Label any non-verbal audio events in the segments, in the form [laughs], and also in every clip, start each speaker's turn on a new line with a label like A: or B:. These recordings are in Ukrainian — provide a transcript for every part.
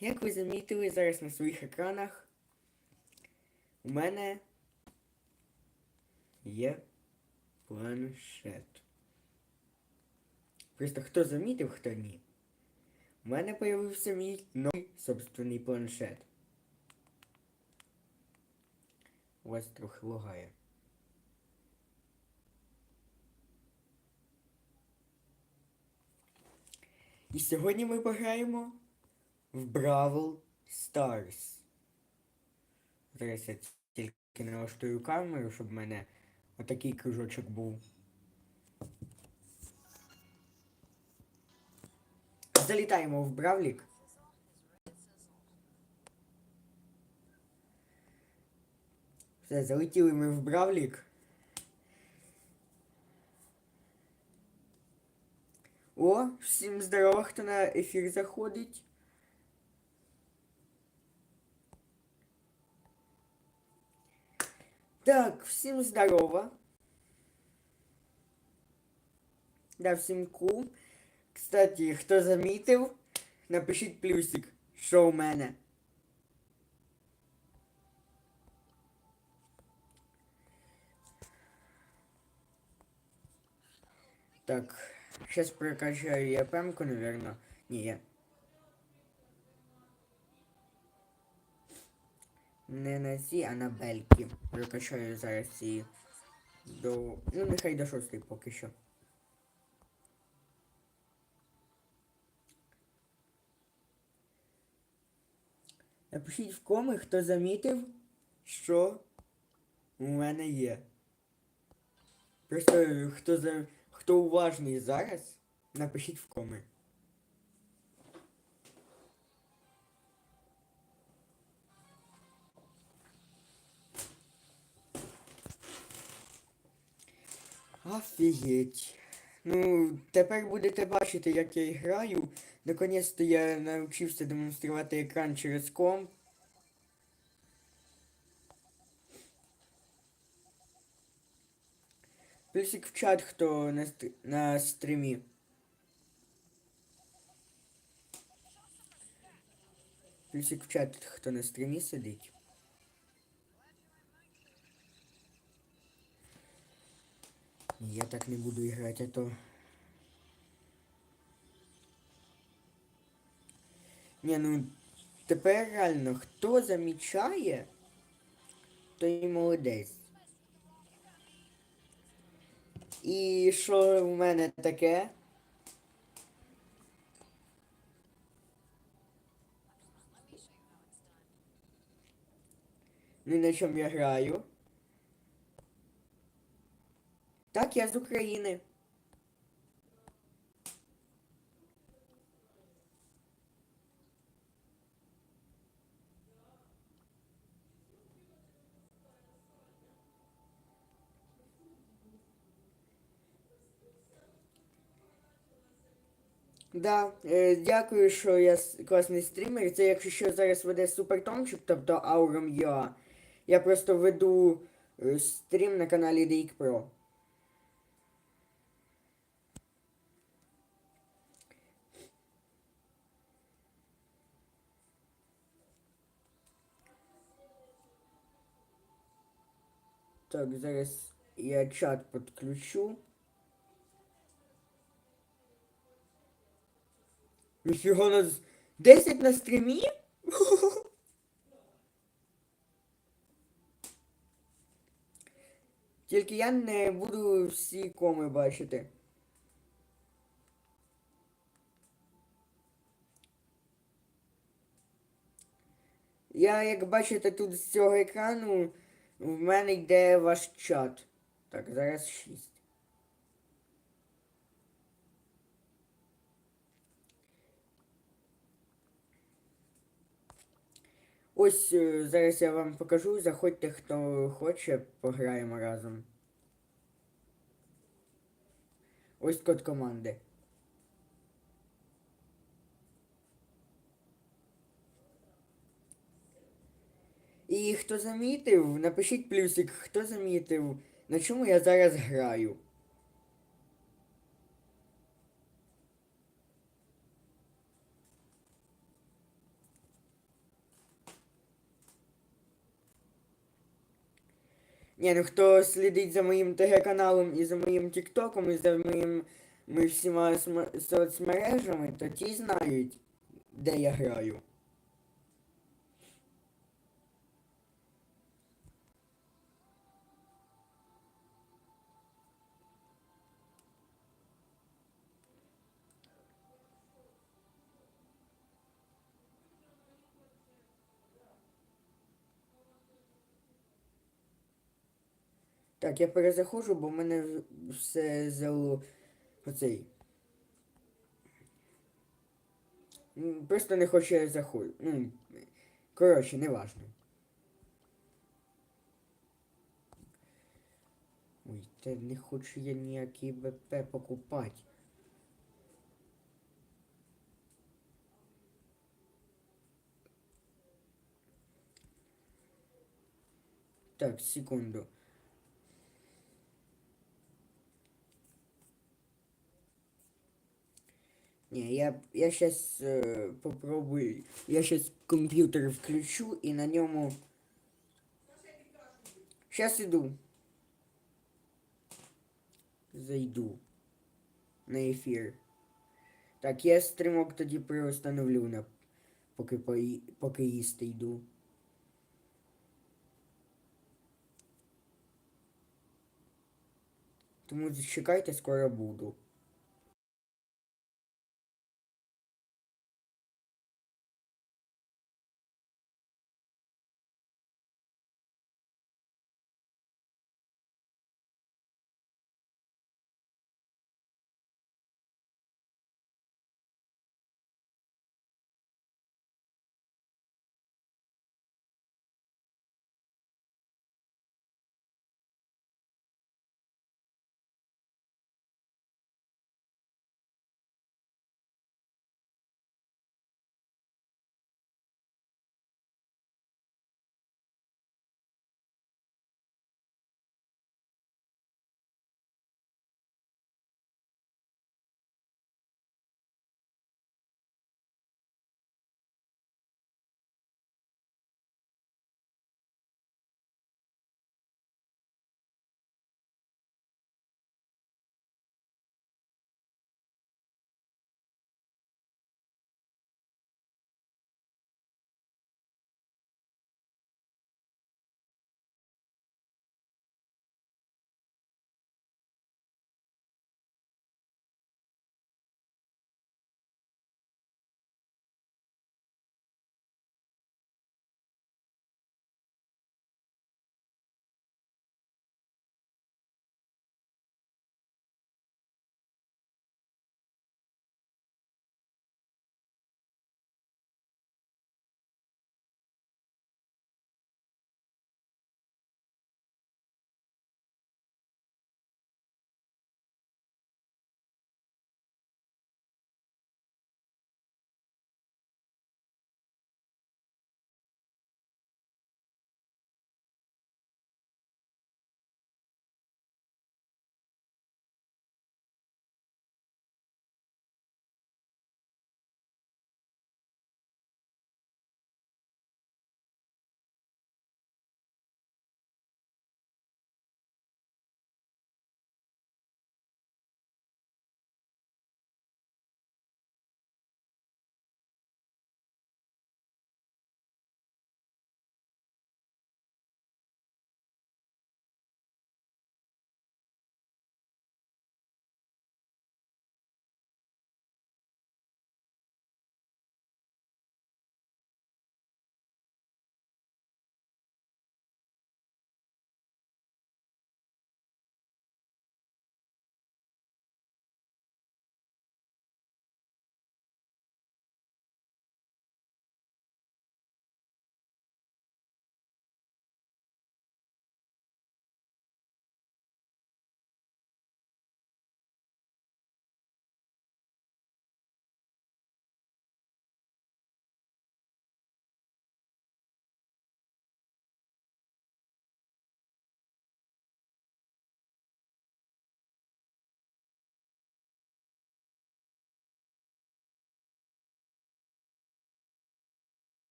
A: як ви замітили зараз на своїх екранах, у мене є планшет. Просто хто замітив, хто ні. У мене появився мій новий собственний планшет. У вас трохи лагає. І сьогодні ми пограємо в Бравл Stars. Зараз я тільки налаштую камеру, щоб в мене отакий кружочок був. Залітаємо в Бравлік. Все, залетіли ми в Бравлік. О, всім здорово, хто на ефір заходить. Так, всім здорово. Да, всім кул. Кстати, хто замітив, напишіть плюсик, що у мене. Так, сейчас прокачаю я пемку, наверное. Не, Не на ці, а на бельки. Прокачаю зараз ці до. Ну, нехай до шостої поки що. Напишіть в коми, хто замітив, що у мене є. Просто е, хто за хто уважний зараз, напишіть в коми. Офігеть. Ну, тепер будете бачити, як я граю. Наконець-то я навчився демонструвати екран через комп. Плюсик в чат, хто на, стр... на стрімі. Плюсик в чат, хто на стрімі сидить. Я так не буду играть, а то... Не, ну тепер реально, хто замічає, той молодець. І що в мене таке? Ну і на чому я граю? Так, я з України. Да, е, дякую, що я класний стрімер. Це якщо що зараз веде Супер Томчик, тобто Aurum UA. Я просто веду е, стрім на каналі DX Pro. Так, зараз я чат підключу. Ніфіга нас 10 на стрімі? [laughs] Тільки я не буду всі коми бачити. Я, як бачите, тут з цього екрану в мене йде ваш чат. Так, зараз 6. Ось е, зараз я вам покажу. Заходьте, хто хоче, пограємо разом. Ось код команди. І хто замітив, напишіть плюсик, хто замітив, на чому я зараз граю. Ні, ну хто слідить за моїм ТГ-каналом і за моїм Тіктоком, і за моїм всіма соцмережами, то ті знають, де я граю. Так, я перезаходжу, бо в мене все взяло оцей. Просто не хоче заходити. Ну, коротше, не важно. Ой, та не хочу я ніякий БП покупати. Так, секунду. Не, я, я сейчас э, попробую. Я сейчас компьютер включу и на ньому. Сейчас иду. Зайду на ефір. Так, я стримок тоді приостановлю на поки, пої- поки їсти йду. Тому чекайте, скоро буду.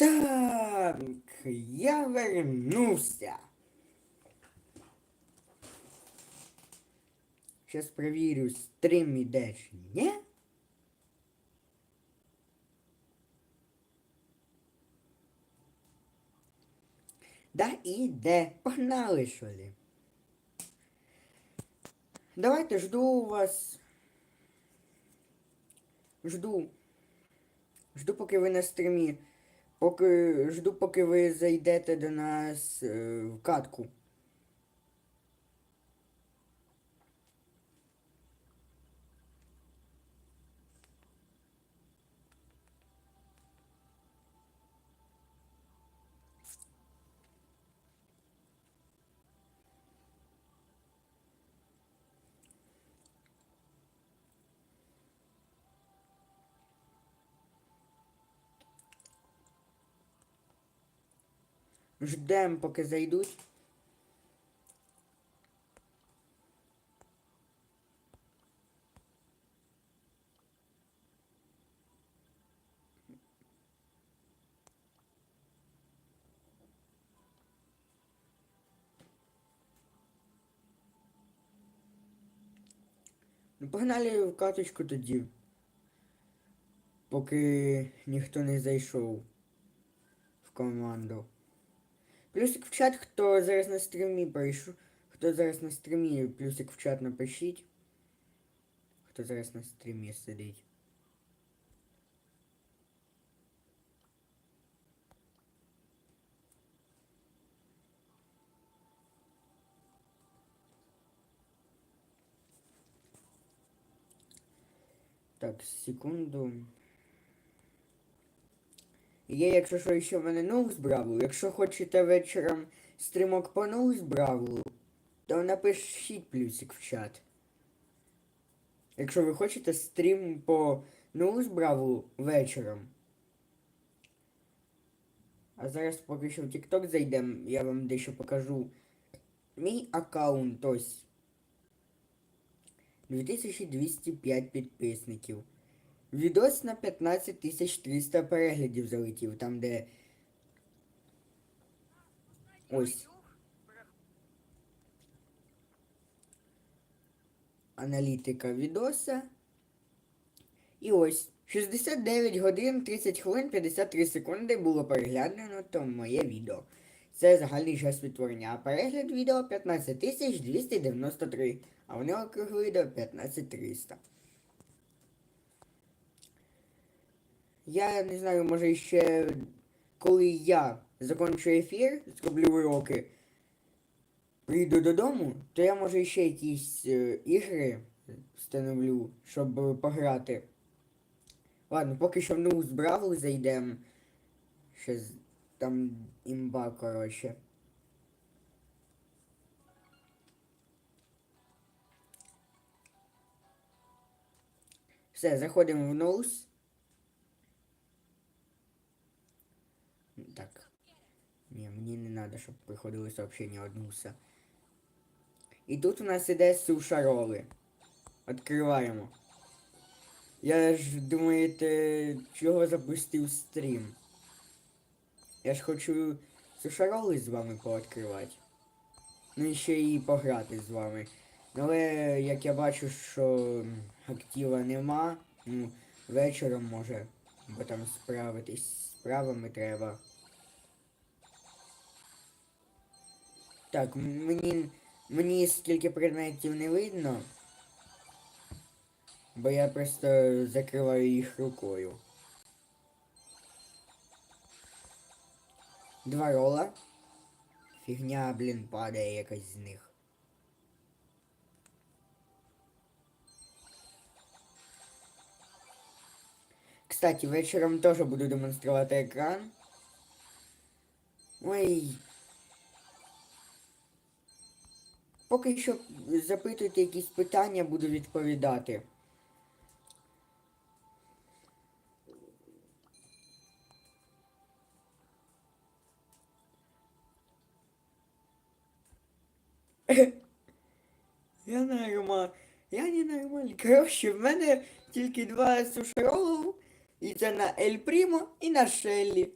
A: Так, я вернувся. Сейчас проверю, стрим іде чи ні. Да, іде. Погнали, що ли. Давайте жду вас. Жду. Жду, поки ви на стрімі. Поки жду, поки ви зайдете до нас е, в катку. Ждем, поки зайдуть. Ну, погнали в каточку тоді. Поки ніхто не зайшов в команду. Плюсик в чат, хто зараз на стрімі прийшов. Хто зараз на стрімі, плюсик в чат напишіть. Хто зараз на стрімі сидить. Так, секунду. Є, якщо що, ще в мене ноус бравлу. Якщо хочете вечором стрімок по ноус бравлу, то напишіть плюсик в чат. Якщо ви хочете стрім по ноус бравлу вечором. А зараз поки що в TikTok зайдемо, я вам дещо покажу. Мій аккаунт ось. 2205 підписників. Відос на 15300 переглядів залетів, там де. Ось. Аналітика відоса. І ось. 69 годин 30 хвилин 53 секунди було переглянено то моє відео. Це загальний час відтворення. А перегляд відео 15293. А вони округлили до 15300. Я не знаю, може ще коли я закончу ефір, зроблю уроки, прийду додому, то я може ще якісь е, ігри встановлю, щоб пограти. Ладно, поки що в нову з Бравл зайдемо. Ще там імба, коротше. Все, заходимо в ноус. Так. Ні, мені не треба, щоб приходили сообщення від Муса. І тут у нас іде суша роли. Відкриваємо. Я ж думаєте, чого запустив стрім? Я ж хочу сушароли з вами пооткривати. Ну і ще і пограти з вами. Але як я бачу, що актива нема, ну, вечором може, бо там справитись з справами треба. Так, мені, мені скільки предметів не видно, бо я просто закриваю їх рукою. Два рола. Фігня, блін, падає якась з них. Кстати, вечором теж буду демонструвати екран. Ой. Поки що запитуйте якісь питання, буду відповідати. Я норма. Я не нормальний. Коротше, в мене тільки два сушролу, і це на Ель Прімо і на Шеллі.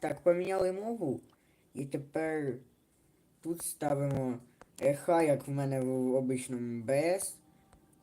A: Так, поміняли мову. І тепер тут ставимо ЕХ, як в мене в обичному БС.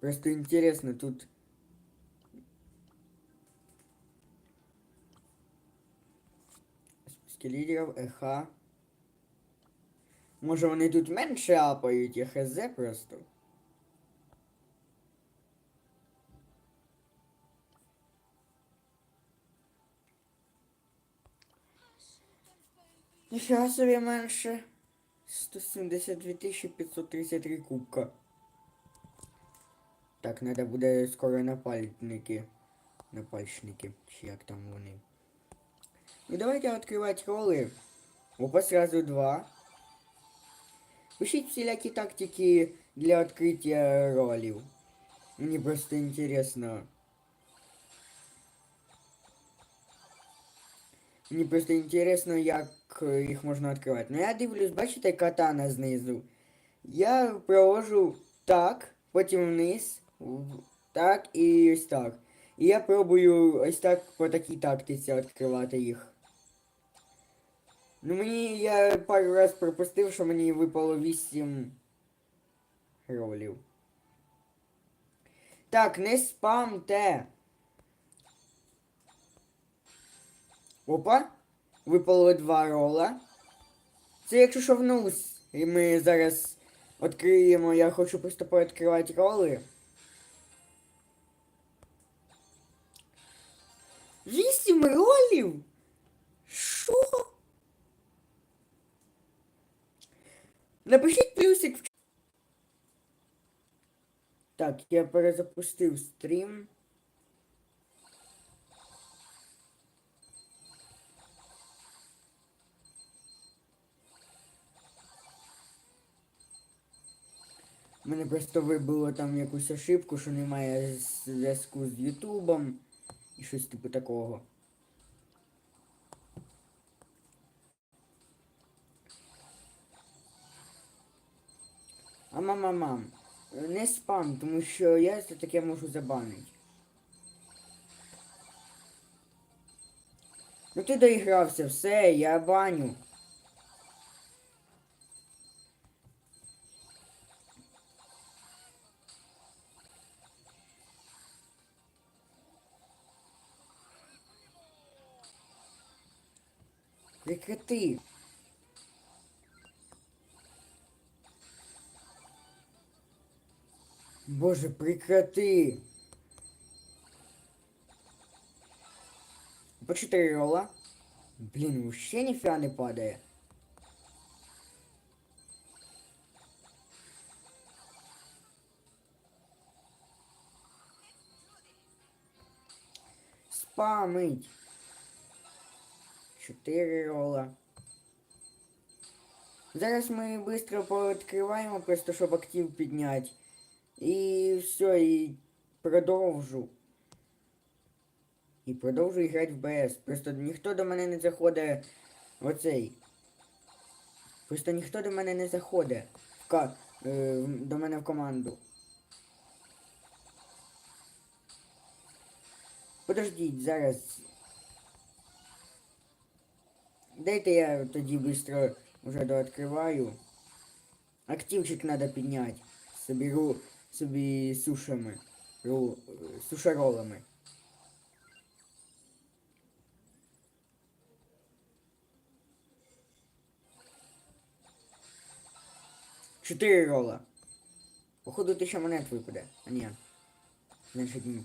A: Просто інтересно, тут. Списки лідерів, ЕХ. Може вони тут менше апають, я хз просто. Ніфіга собі менше. 172 533 кубка. Так, треба буде скоро напальники. Напальщики, чи як там вони. Ну давайте відкривати роли. Опа, сразу два. Пишіть всілякі тактики для відкриття ролів. Мені просто інтересно. Мені просто інтересно, як е, їх можна відкривати. Ну я дивлюсь, бачите, катана знизу. Я провожу так, потім вниз, так і ось так. І я пробую ось так по такій тактиці відкривати їх. Ну мені я пару раз пропустив, що мені випало 8 ролів. Так, не спамте. Опа. Випало два рола. Це якщо що вниз. І ми зараз відкриємо. Я хочу просто пооткривати роли. Вісім ролів? Що? Напишіть плюсик в Так, я перезапустив стрім. Мене просто вибило там якусь ошибку, що немає зв'язку з Ютубом і щось типу такого. А мама мам, не спам, тому що я за таке можу забанити. Ну ти доігрався, все, я баню. Прекрати. Боже, прекрати. По 4 рола. Блин, вообще нифига не падает. Спамить. 4 рола. Зараз ми швидко пооткриваємо, просто щоб актив підняти. І все, і продовжу. І продовжу грати в БС. Просто ніхто до мене не заходить в оцей. Просто ніхто до мене не заходить в е, до мене в команду. Подождіть, зараз. Дайте я тоді швидко вже дооткриваю. Активчик треба підняти. Соберу собі сушами. Ру, сушаролами. Чотири рола. Походу тисяча монет випаде. А ні. Значить ні.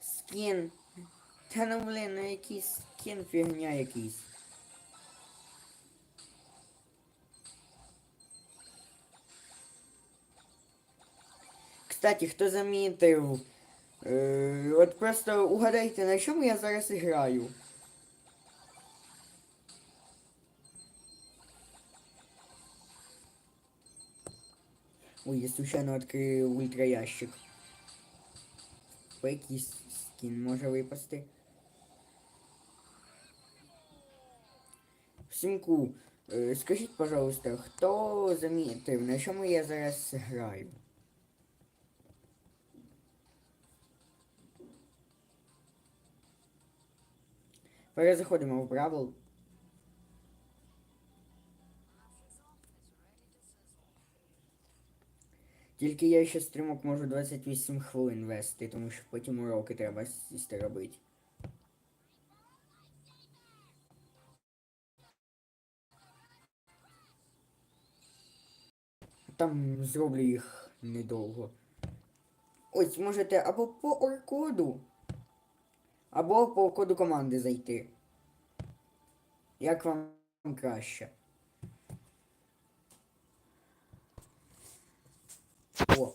A: Скін. Та ну блин, ну якийсь скін фігня якийсь. Кстати, хто замітив, е, от просто угадайте, на чому я зараз граю. Ой, я случайно відкрив ультраящик. По якийсь скін може випасти. Всімку, е, скажіть, пожалуйста, хто замітив, на чому я зараз граю? Перезаходимо в Бравл. Тільки я ще стрімок можу 28 хвилин вести, тому що потім уроки треба сісти робити. Там зроблю їх недовго. Ось можете або по оркоду, або по коду команди зайти. Як вам краще? О.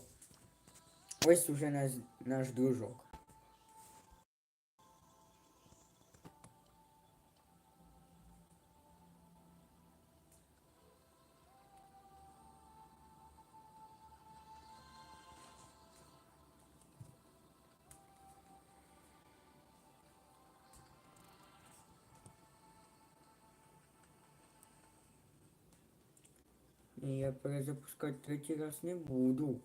A: Ось уже наш, наш дружок. Я перезапускать третій раз не буду.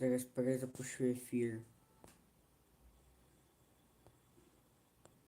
A: Зараз перезапущу ефір.